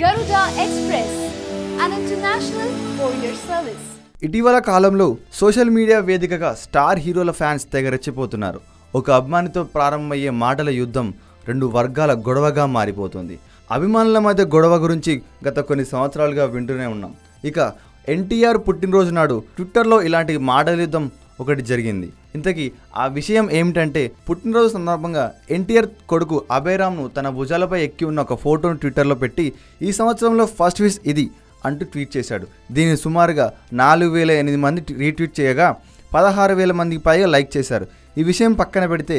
Garuda Express ఇటీవల కాలంలో social media వేదికగా స్టార్ హీరోల ఫ్యాన్స్ తెగ రెచ్చిపోతున్నారు. ఒక అభిమానితో ప్రారంభమయ్యే మాటల యుద్ధం రెండు వర్గాల గొడవగా మారిపోతుంది. అభిమానుల మధ్య గొడవ గురించి గత కొన్ని సంవత్సరాలుగా వింటూనే ఉన్నాం. ఇక ఎన్టీఆర్ పుట్టినరోజు నాడు ట్విట్టర్లో ఇలాంటి మాటల యుద్ధం ఒకటి జరిగింది. ఇంతకీ ఆ విషయం ఏమిటంటే పుట్టినరోజు సందర్భంగా ఎన్టీఆర్ కొడుకు అభయరామ్ను తన భుజాలపై ఎక్కి ఉన్న ఒక ఫోటోను ట్విట్టర్లో పెట్టి ఈ సంవత్సరంలో ఫస్ట్ విష్ ఇది అంటూ ట్వీట్ చేశాడు. దీన్ని సుమారుగా నాలుగు వేల ఎనిమిది మంది రీట్వీట్ చేయగా పదహారు వేల మందికి పైగా లైక్ చేశారు. ఈ విషయం పక్కన పెడితే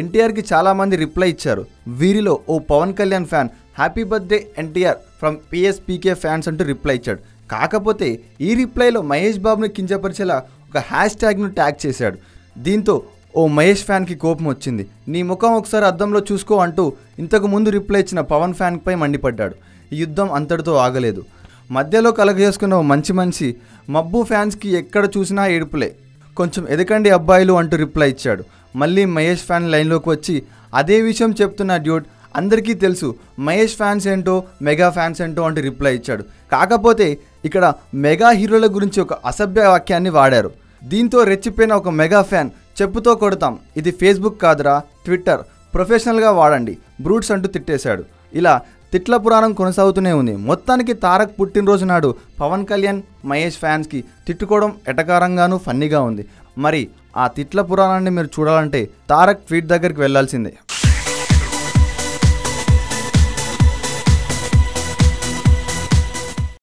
ఎన్టీఆర్కి చాలామంది రిప్లై ఇచ్చారు. వీరిలో ఓ Pawan Kalyan fan happy birthday NTR from PSPK fans అంటూ రిప్లై ఇచ్చాడు. కాకపోతే ఈ రిప్లైలో మహేష్ బాబును కించపరిచేలా ఒక హ్యాష్ ట్యాగ్ను ట్యాగ్ చేశాడు. దీంతో ఓ మహేష్ ఫ్యాన్కి కోపం వచ్చింది. నీ ముఖం ఒకసారి అద్దంలో చూసుకో అంటూ ఇంతకు ముందు రిప్లై ఇచ్చిన పవన్ ఫ్యాన్పై మండిపడ్డాడు. ఈ యుద్ధం అంతటితో ఆగలేదు. మధ్యలో కలగజేసుకున్న ఓ మంచి మనిషి మబ్బు ఫ్యాన్స్కి ఎక్కడ చూసినా ఏడుపులే. కొంచెం ఎదకండి అబ్బాయిలు అంటూ రిప్లై ఇచ్చాడు. మళ్ళీ మహేష్ ఫ్యాన్ లైన్లోకి వచ్చి అదే విషయం చెప్తున్న డ్యూట్ అందరికీ తెలుసు మహేష్ ఫ్యాన్స్ ఏంటో మెగా ఫ్యాన్స్ ఏంటో అంటూ రిప్లై ఇచ్చాడు. కాకపోతే ఇక్కడ మెగా హీరోల గురించి ఒక అసభ్య వాక్యాన్ని వాడారు. దీంతో రెచ్చిపోయిన ఒక మెగా ఫ్యాన్ చెప్పుతో కొడతాం ఇది ఫేస్బుక్ కాదురా ట్విట్టర్ ప్రొఫెషనల్గా వాడండి బ్రూట్స్ అంటూ తిట్టేశాడు. ఇలా తిట్ల పురాణం కొనసాగుతూనే ఉంది. మొత్తానికి తారక్ పుట్టినరోజు నాడు పవన్ కళ్యాణ్ మహేష్ ఫ్యాన్స్కి తిట్టుకోవడం ఎటకారంగానూ ఫన్నీగా ఉంది. మరి ఆ తిట్ల పురాణాన్ని మీరు చూడాలంటే తారక్ ట్వీట్ దగ్గరికి వెళ్ళాల్సిందే